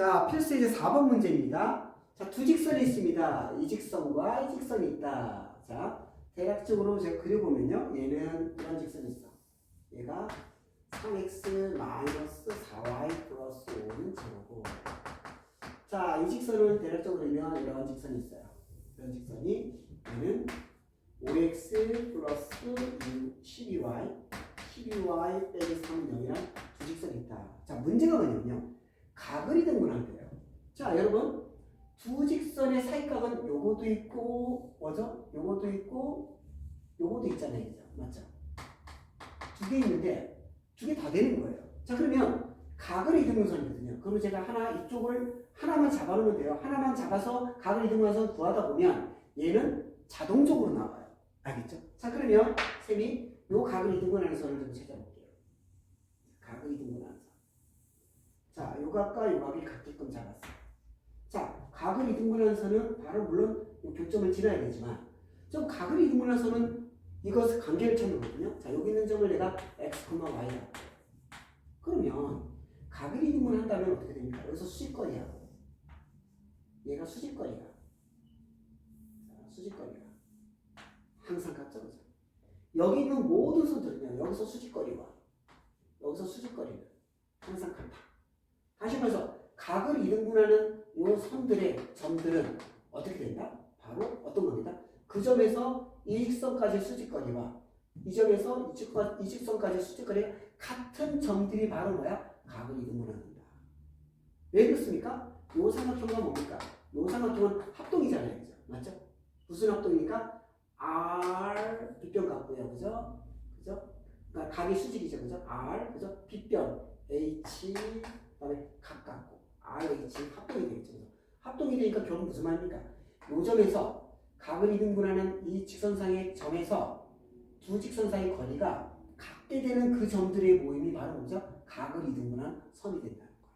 자, 필수 이제 4번 문제입니다. 자, 두 직선이 있습니다. 이 직선과 이 직선이 있다. 자, 대략적으로 제가 그려보면요. 얘는 이런 직선이 있어. 얘가 3x 마이너스 4y 플러스 5는 제로고. 자, 이 직선을 대략적으로 그리면 이런 직선이 있어요. 이런 직선이 얘는 5x 플러스 12y 12y 빼기 3은 0이란 두 직선이 있다. 자, 문제가 뭐냐면요. 각을 이등분한대요. 자, 여러분. 두 직선의 사이각은 요것도 있고, 뭐죠? 요것도 있고, 요것도 있잖아요. 그죠? 맞죠? 두 개 있는데, 두 개 다 되는 거예요. 자, 그러면 각을 이등분선이거든요. 그러면 제가 하나, 이쪽을 하나만 잡아놓으면 돼요. 하나만 잡아서 각을 이등분해서 구하다 보면 얘는 자동적으로 나와요. 알겠죠? 자, 그러면 쌤이 요 각을 이등분하는 선을 좀 찾아볼게요. 각을 이등분하는 선. 자, 요 각과 요 각이 같게끔 잡았어요. 자, 각을 선은 바로 물론 요 교점을 지나야 되지만 좀 각을 선은 이것을 관계를 찾는 거거든요. 자, 여기 있는 점을 내가 x, y라. 그러면 각을 이등분한다면 어떻게 됩니까? 여기서 수직거리야. 얘가 수직거리야. 자, 수직거리야. 항상 같죠, 그죠? 여기 있는 모든 선들은요, 여기서 수직거리와 여기서 수직거리는 항상 같아. 말해서 각을 이등분하는 이 선들의 점들은 어떻게 된다? 바로 어떤 겁니다. 그 점에서 이 직선까지 수직거리와 이 점에서 이 직선, 이 직선까지 수직거리가 같은 점들이 바로 뭐야? 각을 이등분한다. 왜 그렇습니까? 요 삼각형과 뭡니까? 요 삼각형은 합동이잖아요. 맞죠? 무슨 합동입니까? R 빗변 같고요. 그죠? 그죠? 그러니까 각이 수직이죠. 그죠? R 그죠? 빗변 H 그다음에 각 같고 RH 합동이 되겠죠. 합동이 되니까 결국 무슨 말입니까? 요 점에서 각을 이등분하는 이 직선상의 점에서 두 직선상의 거리가 같게 되는 그 점들의 모임이 바로 뭐죠? 각을 이등분한 선이 된다는 거예요.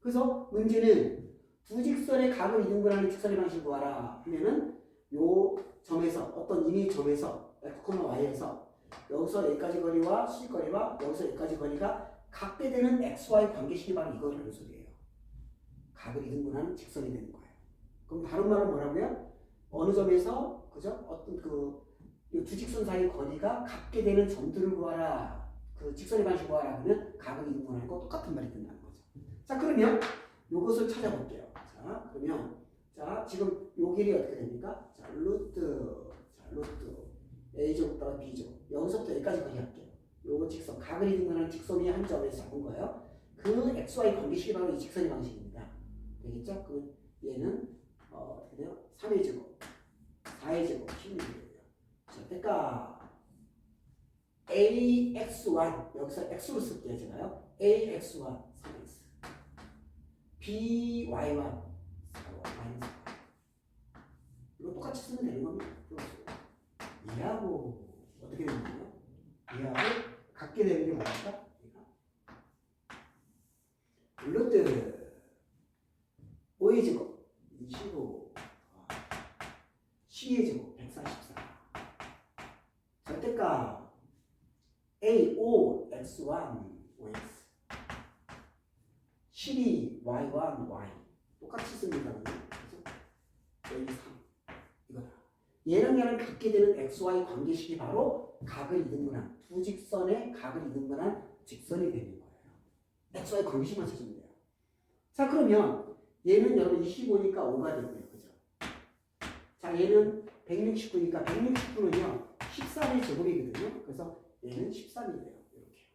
그래서 문제는 두 직선의 각을 이등분하는 직선의 방식을 구하라 하면은 요 점에서 어떤 이미 점에서 x, y에서 여기서 여기까지 거리와 수직거리와 여기서 여기까지 거리가 같게 되는 xy 관계식이 바로 이거라는 소리예요. 각을 이등분하는 직선이 되는 거예요. 그럼 다른 말은 뭐라고요? 어느 점에서 그죠? 어떤 그두 직선 사이 거리가 같게 되는 점들을 구하라. 그 직선의 방식 구하라 하면 각을 이등분하는 거 똑같은 말이 된다는 거죠. 자 그러면 요것을 찾아볼게요. 자 그러면 자 지금 요 길이 어떻게 됩니까? 자 루트 자 루트 a제곱 따라 b제곱 여기서부터 여기까지 거리 할게요. 요 직선 각을 이등분하는 직선이 한 점에서 잡은 거예요. 그 xy 관계식이 바로 이 직선의 방식입니다. 되겠죠? 그 얘는 어, 어떻게 돼요? 3의 제곱, 4의 제곱, 16이에요. 자, 그러니까 AX1 여기서 X로 쓸게요, 제가요. AX1 3X, BY1 4Y 마이너스 4. 이거 똑같이 쓰면 되는 겁니다. 이하고 어떻게 되는 거예요? 이하고 같게 되는 게? 얘가. 루트 5의 제곱 25 12의 제곱 144 절대값 A, O, X1, OX 12, Y1, Y 똑같이 씁니다. 그죠? A 3 이거다. 얘랑 얘랑 같게 되는 XY 관계식이 바로 각을 이등분한 두 직선의 각을 이등분한 직선이 되는 거예요. XY 관계식만 찾으면 돼요. 자 그러면 얘는 여러분 25니까 5가 되고요. 그죠? 자 얘는 169니까 169는요 13의 제곱이거든요. 그래서 얘는 13이 돼요. 이렇게.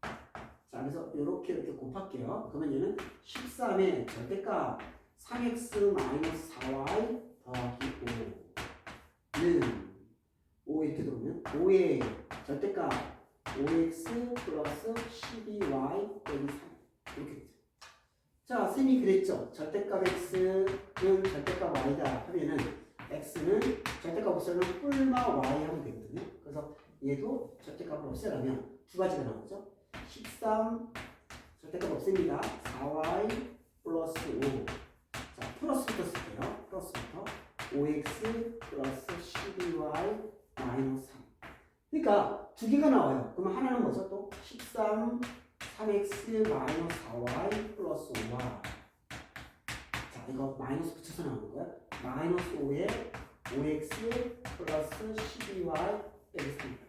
자 그래서 이렇게 이렇게 곱할게요. 그러면 얘는 13의 절대값 3x 4y 더하기 5는 5 이렇게 들어오면 5의 절대값 5x 플러스 12y 빼기 3 이렇게 되죠. 자, 쌤이 그랬죠. 절대값 x는 절대값 y다 하면은 x는 절대값 없애면 뿔마 y 하면 되거든요. 그래서 얘도 절대값을 없애려면 두 가지가 나오죠. 13 절대값 없앱니다. 4y 플러스 5. 자, 플러스부터 쓸게요. 플러스부터 5x 플러스 12y 마이너스 3. 그러니까 두 개가 나와요. 그러면 하나는 뭐죠? 또 13, 3x 마이너스 4y 플러스 5y 자 이거 마이너스 붙여서 나오는 거야 마이너스 5에 5x 플러스 12y 빼겠습니다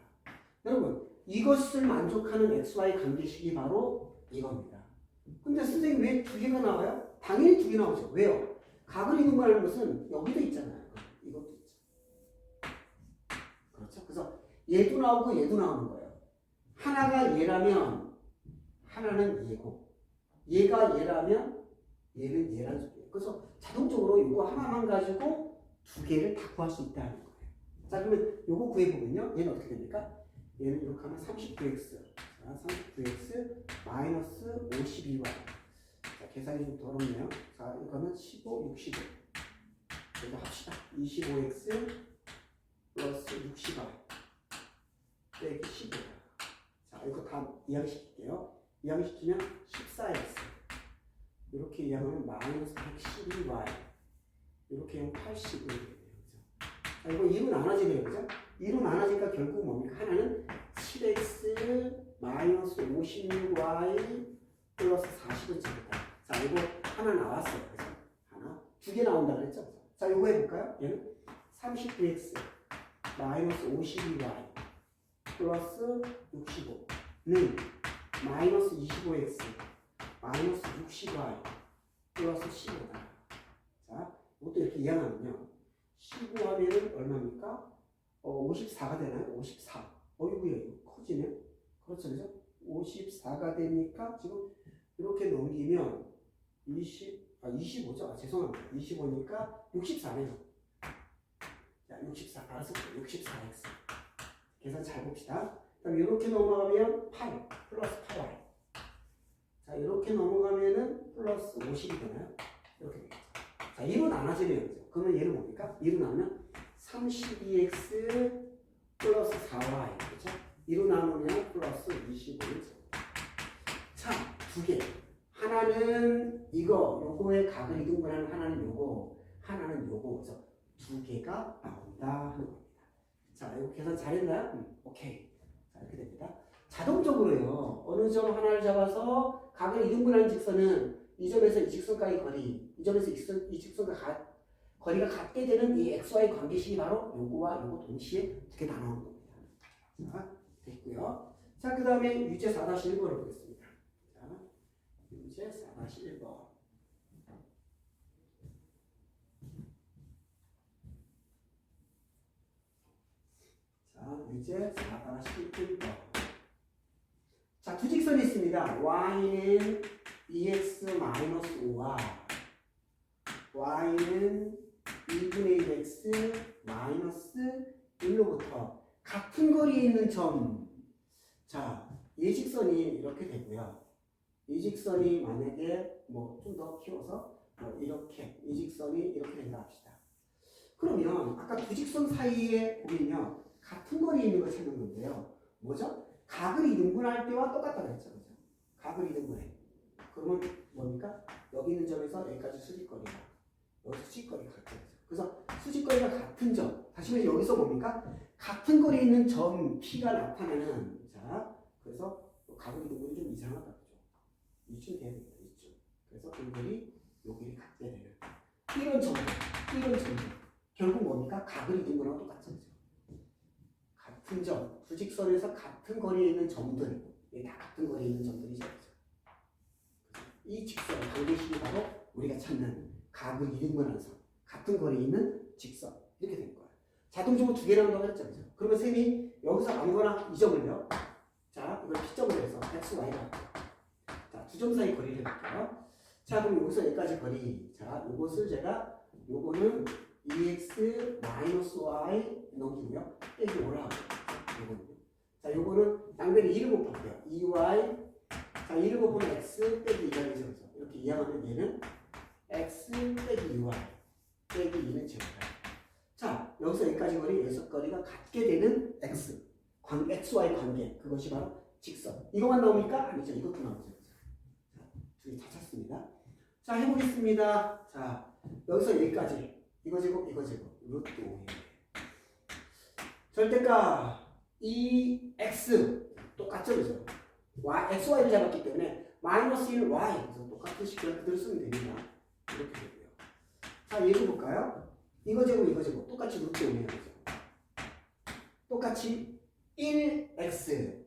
여러분 이것을 만족하는 xy 관계식이 바로 이겁니다 근데 선생님 왜 두 개가 나와요? 당연히 두 개 나오죠 왜요? 각을 이동하는 것은 여기도 있잖아요 이것도 있죠 그렇죠 그래서 얘도 나오고 얘도 나오는 거예요 하나가 얘라면 하나는 얘고 얘가 얘라면 얘는 얘라는 소리예요. 그래서 자동적으로 이거 하나만 가지고 두 개를 다 구할 수 있다는 거예요. 자 그러면 이거 구해보면요. 얘는 어떻게 됩니까? 얘는 이렇게 하면 39x 자 39x 마이너스 52y 자 계산이 좀 더럽네요. 자 이거 하면 15, 65 이거 합시다. 25x 플러스 60y 빼기 15자 이거 다 이항시킬게요. 이항시키면 14x 이렇게 이항하면 마이너스 112y 이렇게 하면 80이 되네요. 그죠? 자, 이거 2로 나눠지네요. 그죠? 2로 나눠지니까 결국 뭡니까? 하나는 7x 마이너스 56y 플러스 40을 찍었다. 자, 이거 하나 나왔어요. 그죠? 하나. 두 개 나온다 그랬죠? 자, 이거 해볼까요? 얘는 39x 마이너스 52y 플러스 65는 마이너스 25x 마이너스 60y 플러스 15다. 자, 이것도 이렇게 이항하면요. 15 하면은 얼마입니까? 어, 54가 되나요? 54. 어이구야, 이거 커지네. 그렇죠, 그죠? 54가 되니까 지금 이렇게 넘기면 20, 아, 25죠? 아, 죄송합니다. 25니까 64네요. 자, 64. 알아서 64x. 계산 잘 봅시다. 그럼 이렇게 넘어가면 8 플러스 8y. 자 이렇게 넘어가면은 플러스 50이 되나요? 이렇게 되겠죠. 자 2로 나눠지네요. 그죠? 그러면 얘는 뭡니까? 2로 나누면 32x 플러스 4y. 그렇죠? 2로 나누면 플러스 25죠. 자, 두 개. 하나는 이거, 요거의 각을 이등분하는 하나는 요거, 하나는 요거. 그래서 두 개가 나온다 하는 겁니다. 자, 이거 계산 잘했나요? 음, 오케이. 자, 이렇게 됩니다. 자동적으로요. 어느 점 하나를 잡아서 각을 이등분하는 직선은 이 점에서 이 직선까지 거리, 이 점에서 이, 직선, 이 직선과 가, 거리가 같게 되는 이 xy 관계식이 바로 요거와 요거 동시에 다 나오는 겁니다. 자, 됐고요. 자, 그 다음에 유제 4-1번을 보겠습니다. 자, 유제 4-1번. 자, 유제 4-1번. 자, 두 직선이 있습니다. y는 2x-5와 y는 1분의 1x 마이너스 1로부터 같은 거리에 있는 점. 자, 이 직선이 이렇게 되고요. 이 직선이 만약에 뭐 좀 더 키워서 뭐 이렇게 이 직선이 이렇게 된다 합시다. 그러면 아까 두 직선 사이에 보면요. 같은 거리에 있는 걸 찾는 건데요. 뭐죠? 각을 이등분할 때와 똑같다 그랬죠. 그죠? 각을 이등분해. 그러면 뭡니까? 여기 있는 점에서 여기까지 수직거리가 여기 수직거리가 같죠. 그래서 수직거리가 같은 점. 다시 말해 여기서 뭡니까? 같은 거리에 있는 점 P가 나타나는 자 그래서 각을 이등분이 좀 이상하다? 이쯤 돼야 됩니다. 이쯤. 그래서 이들이 여기를 같게 되는 이런 점들, 이런 점들. 결국 뭡니까? 각을 이등분하고 똑같죠. 같은 점, 두 직선에서 같은 거리에 있는 점들, 이게 다 같은 거리에 있는 점들이죠. 이 직선, 관계식이 바로 우리가 찾는 각을 이등분하는 선, 같은 거리에 있는 직선 이렇게 된 거예요. 자동적으로 두 개라는 거 했죠, 그죠? 그러면 쌤이 여기서 아무거나 이 점을요. 자, 이걸 P점으로 해서 x, y가 자, 두 점 사이 거리를 볼게요. 자, 그럼 여기서 여기까지 거리. 자, 요것을 제가 요거는 2x 마이너스 y 넘기고요. 빼기 5라고. 요거는요. 자, 요거는 양변에 2를 곱할게요. 2y 자, 2를 곱하면 x 빼기 2가 되죠. 이렇게 이항하면 얘는 x 빼기 2y 빼기 2는 제곱다. 자, 여기서 여기까지 거리, 여기서 거리가 같게 되는 x. 관, xy 관계. 그것이 바로 직선. 이것만 나옵니까? 아니죠. 이것도 나오죠. 자, 두개다 찾습니다. 자, 해보겠습니다. 자, 여기서 여기까지. 이거 제곱, 이거 제곱. 루트 5. 절대값 이 x 똑같죠, 그죠? y, x, y를 잡았기 때문에 마이너스 1 y 그래서 똑같은 식을 그대로 쓰면 됩니다. 이렇게 되고요. 자, 예를 볼까요? 이거 제곱 이거 제곱 똑같이 루트 오네요. 그죠? 똑같이 1x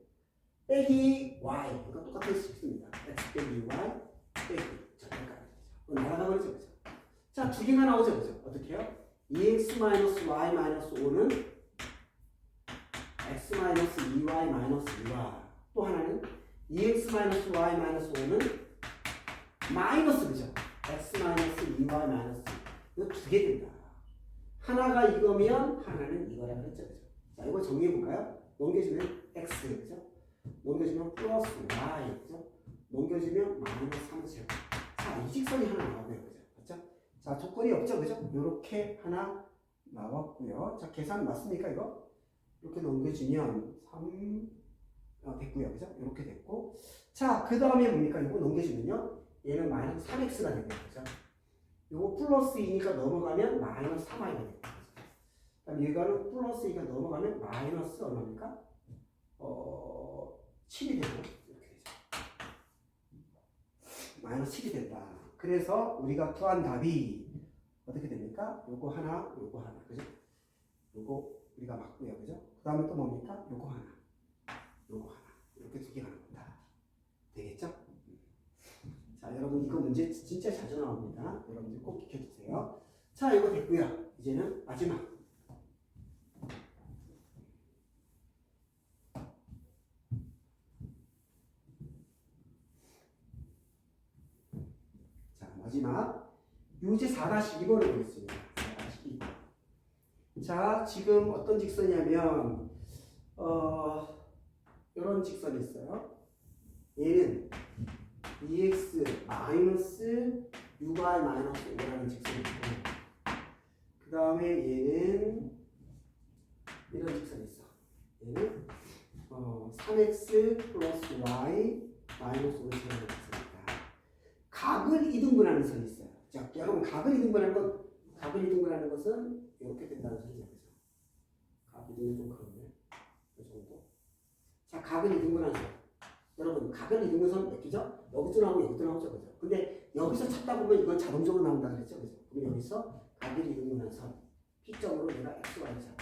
빼기 y 그러니까 똑같은 식입니다. x 빼기 y 빼기 되죠. 날아가버리죠. 그죠? 자, 두 개가 나오죠. 그죠? 어떻게 해요? 2x 마이너스 y 마이너스 5는 x 마이너스 2y 마이너스 2y 또 하나는 2x 마이너스 y 마이너스 5는 마이너스 그죠? x 마이너스 2y 마이너스 이거 두 개 된다. 하나가 이거면 하나는 이거라 그랬죠. 그죠? 자, 이거 정리해 볼까요? 넘겨주면 x 그죠? 넘겨주면 플러스 y 그죠? 넘겨주면 마이너스 3 제곱. 자, 이 직선이 하나 나오네요. 그죠? 맞죠? 자, 조건이 없죠. 그죠? 요렇게 하나 나왔고요. 자, 계산 맞습니까, 이거? 이렇게 넘겨주면 3 어, 됐고요. 그죠? 이렇게 됐고. 자, 그 다음에 뭡니까? 이거 넘겨주면요. 얘는 마이너스 3x가 되는 거죠. 요거 플러스 2니까 넘어가면 마이너스 3y가 되는 거죠. 그다음 얘가는 플러스 2가 넘어가면 마이너스 얼마입니까? 어, 7이 되고 이렇게 되죠. 마이너스 7이 된다. 그래서 우리가 구한 답이 어떻게 됩니까? 요거 하나, 요거 하나. 그죠? 요거 우리가 맞고요. 그죠? 그 다음에 또 뭡니까? 요거 하나, 요거 하나. 이렇게 두 개가 나온다. 되겠죠? 자, 여러분 이거 문제 진짜 자주 나옵니다. 여러분들 꼭 익혀주세요. 자, 이거 됐고요. 이제는 마지막. 자, 마지막. 유제 4-2번을 보겠습니다. 4-2번. 자, 지금 어떤 직선이냐면, 어, 이런 직선이 있어요. 얘는 2x 마이너스 6y 마이너스 5라는 직선이 있고, 그 다음에 얘는 이런 직선이 있어. 얘는 어, 3x 플러스 y 마이너스 5를 지나는 직선입니다. 각을 이등분하는 선이 있어요. 자, 여러분 각을 이등분하는 건 각을 이등분하는 것은 이렇게 된다는 소리죠. 그죠? 각 이등분 좀 그렇네. 이 정도. 자, 각을 이등분하는 선. 여러분 각을 이등분 선 몇 개죠? 여기도 나오고 여기도 나오죠. 그죠? 근데 여기서 찾다 보면 이건 자동적으로 나온다 그랬죠. 그죠? 그럼 여기서 각을 이등분한 선. P점으로 내가 x, y를 잡아.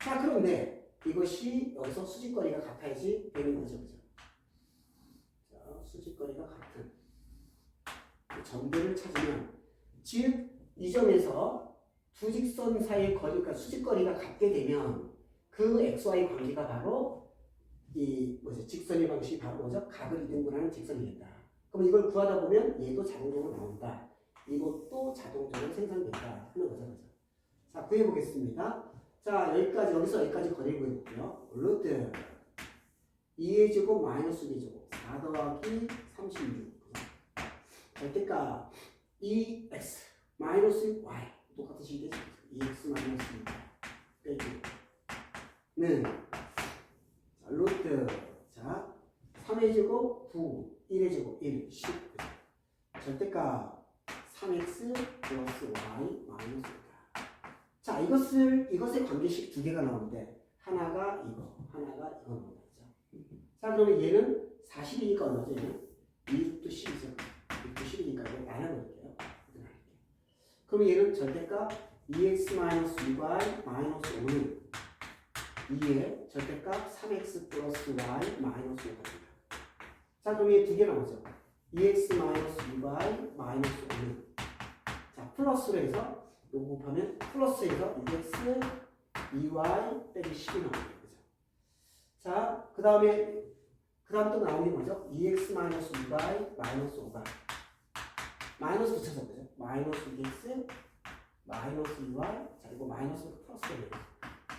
자, 그런데 이것이 여기서 수직거리가 같아야지 되는 거죠. 그죠? 자, 수직거리가 같은 그 점들을 찾으면 즉, 이 점에서 두 직선 사이의 거리가 그러니까 수직거리가 같게 되면 그 xy 관계가 바로 이 뭐죠? 직선의 방식이 바로 뭐죠? 각을 이등분하는 직선이 된다. 그럼 이걸 구하다 보면 얘도 자동적으로 나온다. 이것도 자동적으로 생성된다 하는 거죠. 그죠? 자, 구해 보겠습니다. 자, 여기까지, 여기서 여기까지 거리를 구해 볼게요. 루트 2의 제곱 마이너스 2의 제곱 4 더하기 36 절대값 2x 마이너스 y 똑같은 식이 되죠. 2x 마이너스 2 빼기 는 자, 루트 자 3의 제곱 9 1의 제곱 1 10 그죠? 절대값 3x 플러스 y 마이너스 5 자, 이것을 이것의 관계식 두 개가 나오는데 하나가 이거, 하나가 이거 나온다. 그죠? 자, 그러면 얘는 40이니까 얼마죠? 얘는 2도 10이죠. 2도 10이니까 이거 나눠볼게요. 그럼 얘는 절대값 2x 마이너스 2y 마이너스 5는 2의 절대값 3x 플러스 y 마이너스 5입니다. 자, 그럼 얘 두 개 나오죠. 2x 마이너스 2y 마이너스 5는 자, 플러스로 해서 요거 곱하면 플러스에서 2x 2y 빼기 10이 나오는 거죠. 자, 그 다음에 그 다음 또 나오는 게 뭐죠? 2x 마이너스 2y 마이너스 5가 마이너스 붙여서 그죠? 마이너스 2x 마이너스 2y 자 이거 마이너스 플러스 되네요.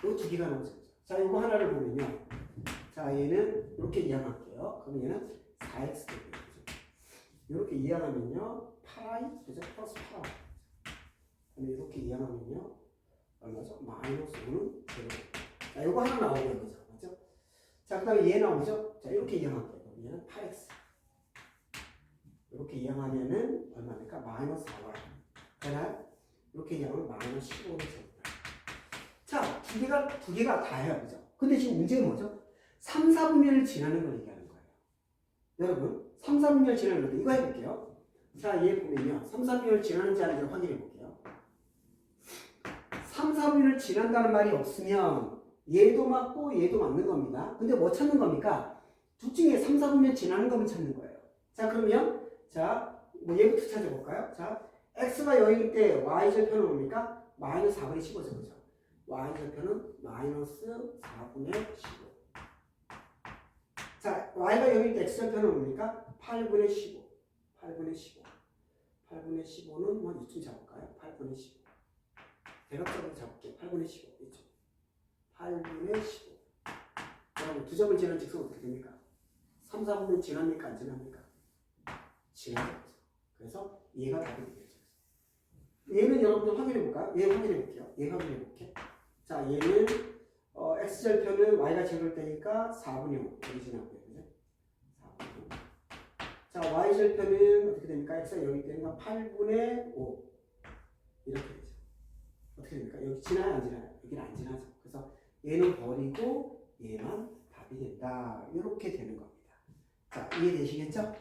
요두 개가 나오죠. 자 이거 하나를 보면요. 자 얘는 이렇게 이해할게요. 그럼 얘는 4x 되고요. 그죠? 이렇게 이해하면요 8y 그죠? 플러스 8y 그럼 이렇게 이해하면요 얼마죠? 마이너스 5는 제로. 자, 이거 하나 나오는 거죠, 맞죠? 자, 그 다음에 얘 나오죠? 자, 이렇게 이해할게요. 그럼 얘는 8x. 이렇게 이해하면은 얼마입니까? 마이너스 4y. 되나요? 이렇게 이해하면 마이너스 15를 제곱다. 자, 두 개가 두 개가 다예요, 그죠? 근데 지금 문제는 뭐죠? 3, 4분면을 지나는 걸 얘기하는 거예요. 여러분 3, 4분면 지나는 건데 이거 해볼게요. 자, 얘 보면요. 3, 4분면을 지나는지 아닌지 확인해 볼게요. 3, 4분면을 지난다는 말이 없으면 얘도 맞고 얘도 맞는 겁니다. 근데 뭐 찾는 겁니까? 둘 중에 3, 4분면 지나는 거면 찾는 거예요. 자, 그러면 자, 뭐 얘부터 찾아볼까요? 자, x가 여기일 때 y 절편은 뭡니까? 마이너스 4분의 15죠, 그죠? y 절편은 마이너스 4분의 15. 자, y가 여기일 때 x 절편은 뭡니까? 8분의 15. 8분의 15. 8분의 15는 뭐 이쯤 잡을까요? 8분의 15. 대각적으로 잡을게요. 8분의 15. 이쪽. 8분의 15. 여러분, 두 점을 지난 직선 어떻게 됩니까? 3, 4분은 지납니까? 안 지납니까? 지나죠. 그래서 얘가 답이 되겠죠. 얘는 여러분들 확인해 볼까요? 얘 확인해 볼게요. 얘 확인해 볼게. 자, 얘는 어, x절편은 y가 제곱일 때니까 4분의 5 여기 지나고요. 그죠? 4분의 5. 자, y절편은 어떻게 됩니까? x가 여기 때니까 8분의 5 이렇게 어떻게 됩니까? 여기 지나요? 안 지나요? 여기는 안 지나죠. 그래서 얘는 버리고 얘만 답이 된다. 이렇게 되는 겁니다. 자, 이해되시겠죠?